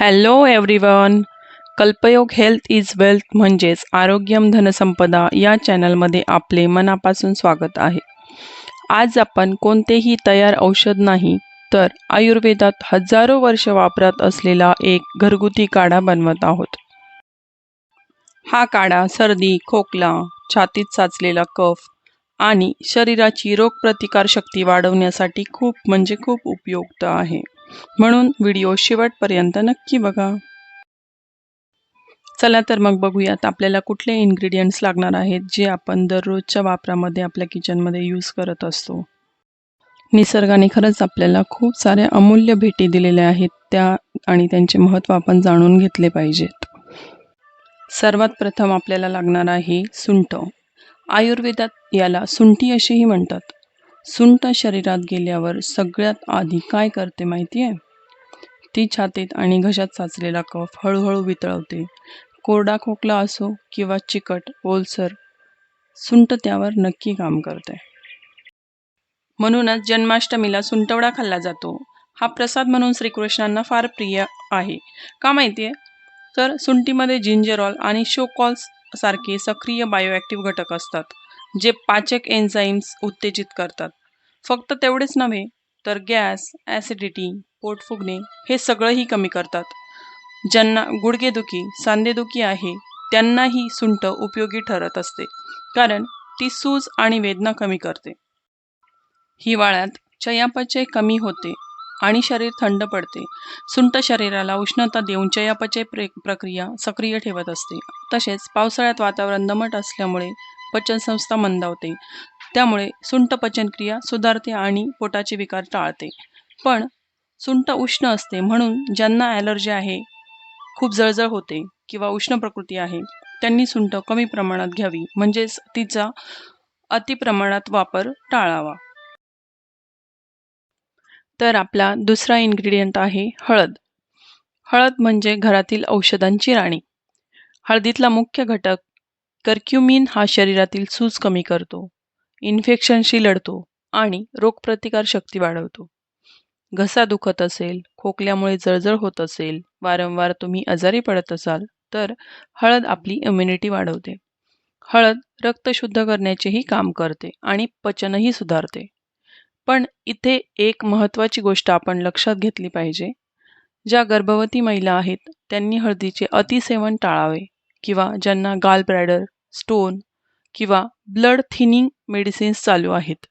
Hello everyone Kalpayog health is wealth म्हणजेच आरोग्यम धनसंपदा या चॅनलमध्ये आपले मनापासून स्वागत आहे. आज आपण कोणतेही तयार औषध नाही तर आयुर्वेदात हजारो वर्ष वापरात असलेला एक घरगुती काढा बनवत आहोत. हा काढा सर्दी खोकला छातीत साचलेला कफ आणि शरीराची रोगप्रतिकार शक्ती वाढवण्यासाठी खूप म्हणजे खूप उपयुक्त आहे. म्हणून व्हिडिओ शेवटपर्यंत नक्की बघा. चला तर मग बघूयात आपल्याला कुठले इन्ग्रेडियंट्स लागणार आहेत जे आपण दररोजच्या वापरामध्ये आपल्या किचनमध्ये यूज करत असतो. निसर्गाने खरंच आपल्याला खूप साऱ्या अमूल्य भेटी दिलेल्या आहेत त्या आणि त्यांचे महत्त्व आपण जाणून घेतले पाहिजेत. सर्वात प्रथम आपल्याला लागणार आहे सुंठ. आयुर्वेदात याला सुंठी अशीही म्हणतात. सुंठ शरीरात गेल्यावर सगळ्यात आधी काय करते माहिती आहे ती छातीत आणि घशात साचलेला कफ हळूहळू वितळवते. कोरडा खोकला असो किंवा चिकट ओलसर सुंट त्यावर नक्की काम करते. म्हणूनच जन्माष्टमीला सुंटवडा खाल्ला जातो. हा प्रसाद म्हणून श्रीकृष्णांना फार प्रिय आहे. का माहिती आहे तर सुंठीमध्ये जिंजरॉल आणि शोकॉल्स सारखे सक्रिय बायोॲक्टिव्ह घटक असतात. जे पाचक एन्झाईम्स उत्तेजित करतात. फक्त तेवढेच नव्हे तर गॅस ॲसिडिटी पोट फुगणे हे सगळंही कमी करतात. ज्यांना गुडघेदुखी सांधेदुखी आहे त्यांनाही सुंठ उपयोगी ठरत असते कारण ती सूज आणि वेदना कमी करते. हिवाळ्यात चयापचय कमी होते आणि शरीर थंड पडते. सुंठ शरीराला उष्णता देऊन चयापचय प्रे प्रक्रिया सक्रिय ठेवत असते. तसेच पावसाळ्यात वातावरण दमट असल्यामुळे पचनसंस्था मंदावते. त्यामुळे सुंठ पचनक्रिया सुधारते आणि पोटाचे विकार टाळते. पण सुंठ उष्ण असते म्हणून ज्यांना ॲलर्जी आहे खूप जळजळ होते किंवा उष्ण प्रकृती आहे त्यांनी सुंठ कमी प्रमाणात घ्यावी म्हणजेच तिचा अतिप्रमाणात वापर टाळावा. तर आपला दुसरा इन्ग्रेडियंट आहे हळद. हळद म्हणजे घरातील औषधांची राणी. हळदीतला मुख्य घटक कर्क्युमिन हा शरीरातील सूज कमी करतो इन्फेक्शनशी लढतो आणि रोगप्रतिकार शक्ती वाढवतो. घसा दुखत असेल खोकल्यामुळे जळजळ होत असेल वारंवार तुम्ही आजारी पडत असाल तर हळद आपली इम्युनिटी वाढवते. हळद रक्त शुद्ध करण्याचेही काम करते आणि पचनही सुधारते. पण इथे एक महत्त्वाची गोष्ट आपण लक्षात घेतली पाहिजे. ज्या गर्भवती महिला आहेत त्यांनी हळदीचे अतिसेवन टाळावे. किंवा ज्यांना गाल ब्रॅडर स्टोन किंवा ब्लड थिनिंग मेडिसिन्स चालू आहेत.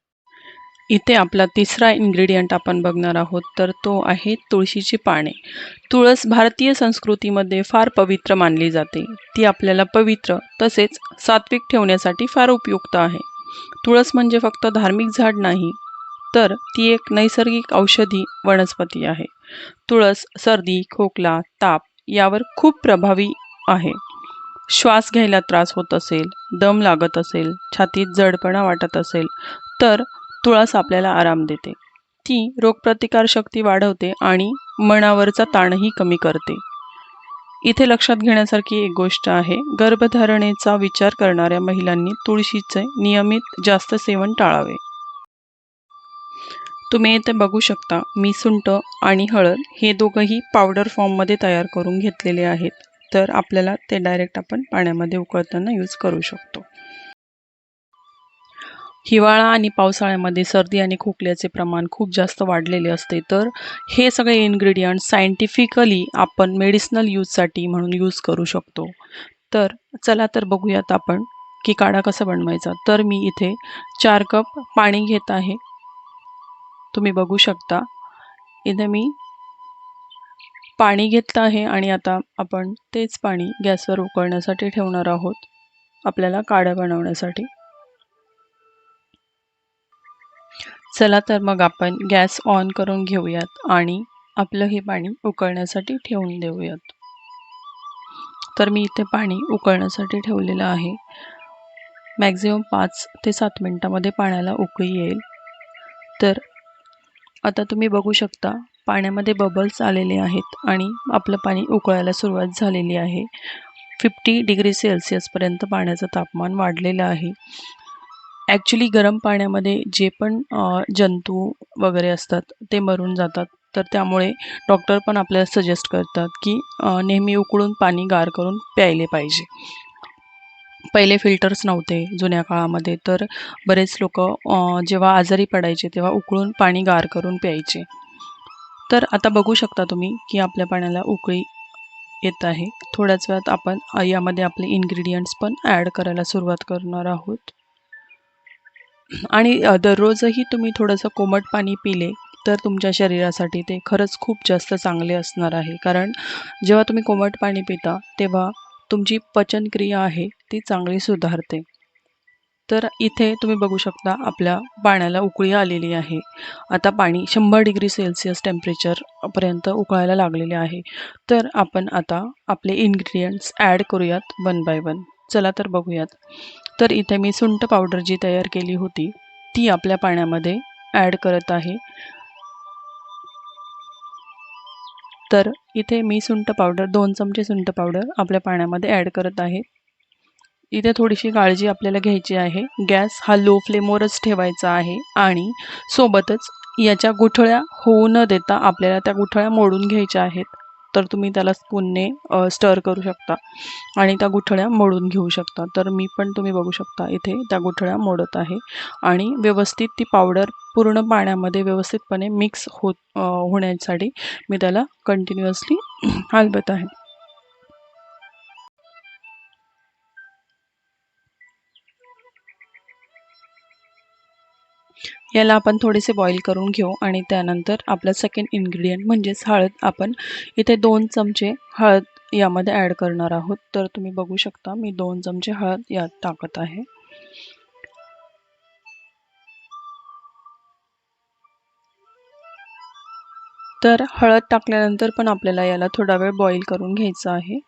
इथे आपला तिसरा इन्ग्रेडियंट आपण बघणार आहोत तर तो आहे तुळशीची पाने. तुळस भारतीय संस्कृतीमध्ये फार पवित्र मानली जाते. ती आपल्याला पवित्र तसेच सात्विक ठेवण्यासाठी फार उपयुक्त आहे. तुळस म्हणजे फक्त धार्मिक झाड नाही तर ती एक नैसर्गिक औषधी वनस्पती आहे. तुळस सर्दी खोकला ताप यावर खूप प्रभावी आहे. श्वास घ्यायला त्रास होत असेल दम लागत असेल छातीत जडपणा वाटत असेल तर तुळस आपल्याला आराम देते. ती रोगप्रतिकार शक्ती वाढवते आणि मनावरचा ताणही कमी करते. इथे लक्षात घेण्यासारखी एक गोष्ट आहे गर्भधारणेचा विचार करणाऱ्या महिलांनी तुळशीचे नियमित जास्त सेवन टाळावे. तुम्ही इथे बघू शकता मी सुंट आणि हळद हे दोघंही पावडर फॉर्ममध्ये तयार करून घेतलेले आहेत. तर आपल्याला ते डायरेक्ट आपण पाण्यामध्ये उकळताना यूज करू शकतो. हिवाळा आणि पावसाळ्यामध्ये सर्दी आणि खोकल्याचे प्रमाण खूप जास्त वाढलेले असते तर हे सगळे इन्ग्रेडियंट सायंटिफिकली आपण मेडिसिनल यूजसाठी म्हणून यूज करू शकतो. तर चला तर बघूयात आपण की काढा कसा बनवायचा. तर मी इथे चार कप पाणी घेत आहे. तुम्ही बघू शकता. इथे मी पाणी घेतलं आहे आणि आता आपण तेच पाणी गॅसवर उकळण्यासाठी ठेवणार आहोत. आपल्याला काढा बनवण्यासाठी. चला तर मग आपण गॅस ऑन करून घेऊयात आणि आपलं हे पाणी उकळण्यासाठी ठेवून देऊयात. तर मी इथे पाणी उकळण्यासाठी ठेवलेलं आहे. मॅक्झिमम पाच ते सात मिनटामध्ये पाण्याला उकळी येईल. तर आता तुम्ही बघू शकता पाण्यामध्ये बबल्स आलेले आहेत आणि आपलं पाणी उकळायला सुरुवात झालेली आहे. फिफ्टी डिग्री सेल्सिअसपर्यंत पाण्याचं तापमान वाढलेलं आहे. ॲक्च्युली गरम पाण्यामध्ये जे पण जंतू वगैरे असतात ते मरून जातात. तर त्यामुळे डॉक्टर पण आपल्याला सजेस्ट करतात की नेहमी उकळून पाणी गार करून प्यायले पाहिजे. पहिले फिल्टर्स नव्हते जुन्या काळामध्ये तर बरेच लोक जेव्हा आजारी पडायचे तेव्हा उकळून पाणी गार करून प्यायचे. तर आता बघू शकता तुम्ही की आपल्या पाण्याला उकळी येत आहे. थोड्याच वेळात आपण यामध्ये आपले इन्ग्रेडियंट्स पण ॲड करायला सुरुवात करणार आहोत. आणि दररोजही तुम्ही थोडंसं कोमट पाणी पिले तर तुमच्या शरीरासाठी ते खरंच खूप जास्त चांगले असणार आहे. कारण जेव्हा तुम्ही कोमट पाणी पिता तेव्हा तुमची पचनक्रिया आहे ती चांगली सुधारते. तर इथे तुम्ही बघू शकता आपल्या पाण्याला उकळी आलेली आहे. आता पाणी शंभर डिग्री सेल्सिअस टेम्परेचरपर्यंत उकळायला लागलेले आहे. तर आपण आता आपले इन्ग्रेडियंट्स ॲड करूयात वन बाय वन चला तर बघूयात. तर इथे मी सुंठ पावडर जी तयार केली होती ती आपल्या पाण्यामध्ये ॲड करत आहे. तर इथे मी सुंठ पावडर दोन चमचे सुंट पावडर आपल्या पाण्यामध्ये ॲड करत आहे. इथे थोडीशी काळजी आपल्याला घ्यायची आहे. गॅस हा लो फ्लेमवरच ठेवायचा आहे आणि सोबतच याच्या गुठळ्या होऊ न देता आपल्याला त्या गुठळ्या मोडून घ्यायच्या आहेत. तर तुम्ही त्याला स्पूनने स्टर करू शकता आणि त्या गुठळ्या मोडून घेऊ शकता. तर मी पण तुम्ही बघू शकता इथे त्या गुठळ्या मोडत आहे आणि व्यवस्थित ती पावडर पूर्ण पाण्यामध्ये व्यवस्थितपणे मिक्स होत होण्यासाठी मी त्याला कंटिन्युअसली हलवत आहे. याला आपण थोडेसे बॉईल करून घेऊ आणि त्यानंतर आपलं सेकंड इन्ग्रेडियंट म्हणजेच हळद आपण इथे दोन चमचे हळद यामध्ये ॲड करणार आहोत. तर तुम्ही बघू शकता मी दोन चमचे हळद यात टाकत आहे. तर हळद टाकल्यानंतर पण आपल्याला याला थोडा वेळ बॉईल करून घ्यायचं आहे.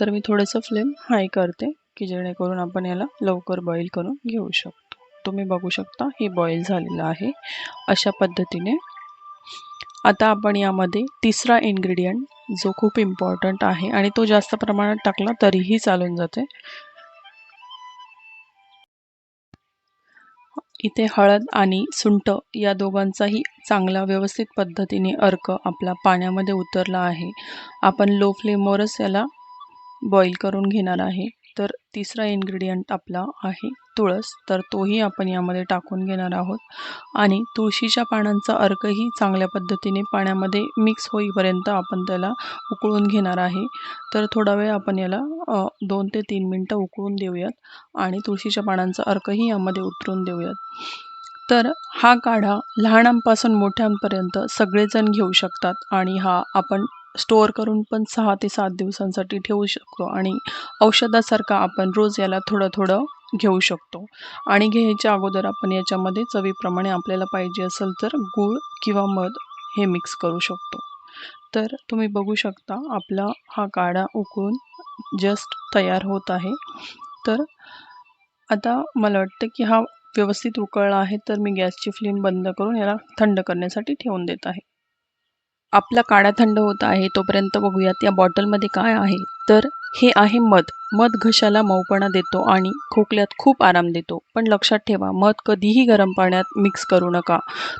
तर मी थोडंसं फ्लेम हाय करते की जेणेकरून आपण याला लवकर बॉईल करून घेऊ शकतो तुम्ही बघू शकता हे बॉईल झालेलं आहे. अशा पद्धतीने. आता आपण यामध्ये तिसरा इन्ग्रेडियंट जो खूप इम्पॉर्टंट आहे आणि तो जास्त प्रमाणात टाकला तरीही चालून जाते. इथे हळद आणि सुंट या दोघांचाही चांगला व्यवस्थित पद्धतीने अर्क आपला पाण्यामध्ये उतरला आहे. आपण लो फ्लेमवरच याला बॉईल करून घेणार आहे. तर तिसरा इन्ग्रेडियंट आपला आहे तुळस. तर तोही आपण यामध्ये टाकून घेणार आहोत. आणि तुळशीच्या पानांचा अर्कही चांगल्या पद्धतीने पाण्यामध्ये मिक्स होईपर्यंत आपण त्याला उकळून घेणार आहे. तर थोडा वेळ आपण याला दोन ते तीन मिनटं उकळून देऊयात आणि तुळशीच्या पानांचा अर्कही यामध्ये उतरून देऊयात. तर हा काढा लहानांपासून मोठ्यांपर्यंत सगळेजण घेऊ शकतात आणि हा आपण स्टोअर करून पण सहा ते सात दिवसांसाठी ठेवू शकतो आणि औषधासारखा आपण रोज याला थोडं थोडं घेऊ शकतो. आणि घ्यायच्या अगोदर आपण याच्यामध्ये चवीप्रमाणे आपल्याला पाहिजे असेल तर गूळ किंवा मध हे मिक्स करू शकतो. तर तुम्ही बघू शकता आपला हा काढा उकळून जस्ट तयार होत आहे. तर आता मला वाटतं की हा व्यवस्थित उकळला आहे तर मी गॅसची फ्लेम बंद करून याला थंड करण्यासाठी ठेवून देत आहे. आपला काळा थंड होत आहे तोपर्यंत बघूयात या बॉटलमध्ये काय आहे. तर हे आहे मध. मध घशाला मऊपणा देतो आणि खोकल्यात खूप आराम देतो. पण लक्षात ठेवा मध कधीही गरम पाण्यात मिक्स करू नका.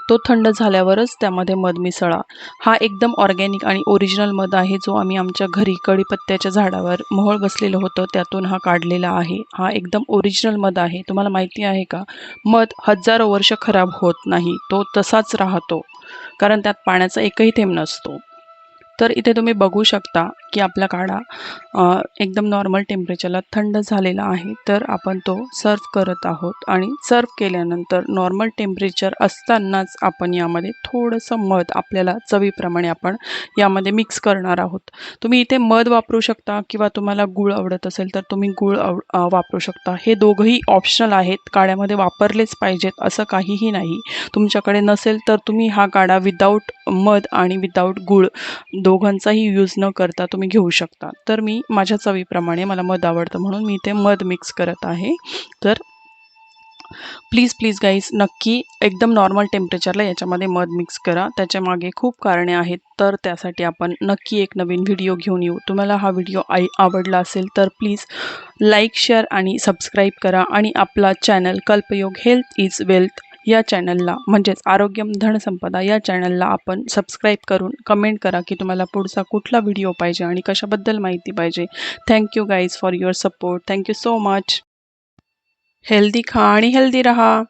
तो थंड झाल्यावरच त्यामध्ये मध मिसळा. हा एकदम ऑर्गॅनिक आणि ओरिजिनल मध आहे जो आम्ही आमच्या घरी कढीपत्त्याच्या झाडावर मोहळ बसलेलं होतं त्यातून हा काढलेला आहे. हा एकदम ओरिजिनल मध आहे. तुम्हाला माहिती आहे का? मध हजारो वर्ष खराब होत नाही. तो तसाच राहतो. कारण त्यात पाण्याचा एकही थेंब नसतो. तर इथे तुम्ही बघू शकता की आपला काढा एकदम नॉर्मल टेम्परेचरला थंड झालेला आहे. तर आपण तो सर्व करत आहोत आणि सर्व केल्यानंतर नॉर्मल टेम्परेचर असतानाच आपण यामध्ये थोडंसं मध आपल्याला चवीप्रमाणे आपण यामध्ये मिक्स करणार आहोत. तुम्ही इथे मध वापरू शकता किंवा तुम्हाला गूळ आवडत असेल तर तुम्ही गूळ आव वापरू शकता. हे दोघंही ऑप्शनल आहेत. काढ्यामध्ये वापरलेच पाहिजेत असं काहीही नाही. तुमच्याकडे नसेल तर तुम्ही हा काढा विदाऊट मध आणि विदाऊट गूळ दोघांचाही यूज न करता तुम्ही घेऊ शकता. तर मी माझ्या चवीप्रमाणे मला मध आवडतं म्हणून मी ते मध मिक्स करत आहे. तर प्लीज प्लीज गाईज नक्की एकदम नॉर्मल टेम्परेचरला याच्यामध्ये मध मिक्स करा. त्याच्यामागे खूप कारणे आहेत तर त्यासाठी आपण नक्की एक नवीन व्हिडिओ घेऊन येऊ. तुम्हाला हा व्हिडिओ आई आवडला असेल तर प्लीज लाईक शेअर आणि सबस्क्राईब करा. आणि आपला channel Kalpayog health is wealth या चॅनलला म्हणजेच आरोग्यम धनसंपदा या चॅनलला आपण सबस्क्राईब करून कमेंट करा की तुम्हाला पुढचा कुठला व्हिडिओ पाहिजे आणि कशाबद्दल माहिती पाहिजे. Thank you guys for your support thank you so much healthy खा आणि हेल्दी रहा.